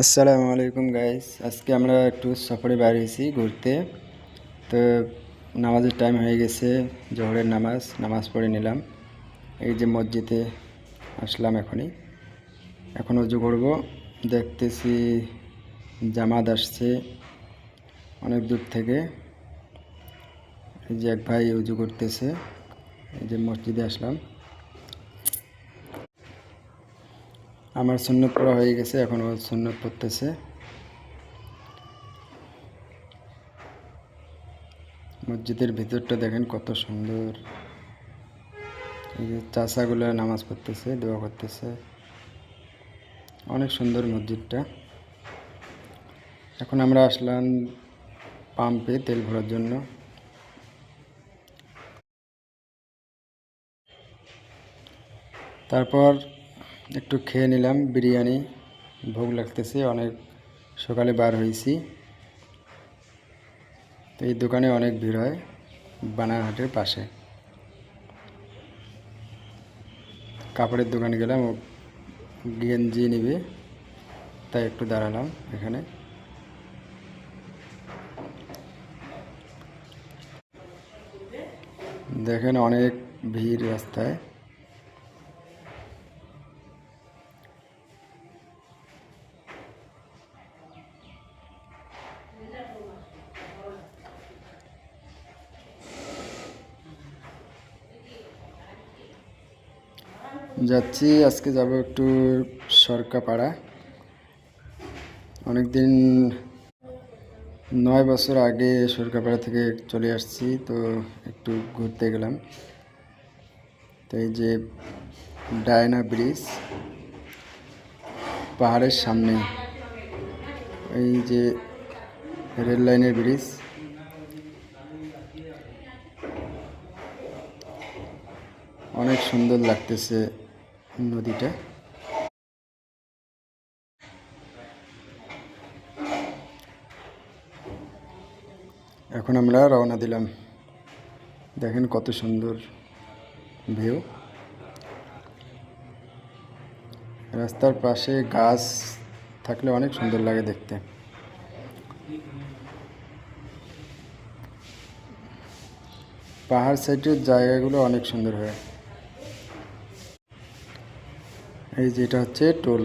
আসসালামু আলাইকুম গাইস আজকে আমরা একটু সফরে বেরিয়েছি ঘুরতে। তো নামাজের টাইম হয়ে গেছে, জহরের নামাজ নামাজ পড়ে নিলাম। এই যে মসজিদে আসলাম এখনই। এখন উজু করব। দেখতেছি জামাত আসছে অনেক দূর থেকে। এই যে এক ভাই উজু করতেছে। এই যে মসজিদে আসলাম। আমার সুন্নত পড়া হয়ে গেছে, এখন ও সুন্নত পড়তেছে। মসজিদের ভিতরটা দেখেন কত সুন্দর। এই যে চাষাগুলো নামাজ পড়তেছে, দোয়া করতেছে। অনেক সুন্দর মসজিদটা। এখন আমরা আসলাম পাম্পে তেল ভরার জন্য। তারপর একটু খেয়ে নিলাম, বিরিয়ানি। ভোগ লাগতেছে, অনেক সকালে বার হয়েছি। তো এই দোকানে অনেক ভিড় হয়, বানারহাটের পাশে। কাপড়ের দোকানে গেলাম গেঞ্জি নেবে, তাই একটু দাঁড়ালাম এখানে। দেখেন অনেক ভিড় রাস্তায়। যাচ্ছি, আজকে যাব একটু সরকাপাড়া। অনেকদিন নয় বছর আগে সরকাপাড়া থেকে চলে আসছি, তো একটু ঘুরতে গেলাম। তো এই যে ডায়না ব্রিজ, পাহাড়ের সামনে। এই যে রেল লাইনের ব্রিজ। অনেক সুন্দর লাগতেছে। নদীটা। এখন আমরা রওনা দিলাম। দেখেন কত সুন্দর ভিউ রাস্তার পাশে গাছ থাকলে অনেক সুন্দর লাগে দেখতে। পাহাড় সাইডের জায়গাগুলো অনেক সুন্দর হয়। এই যেটা হচ্ছে টোল।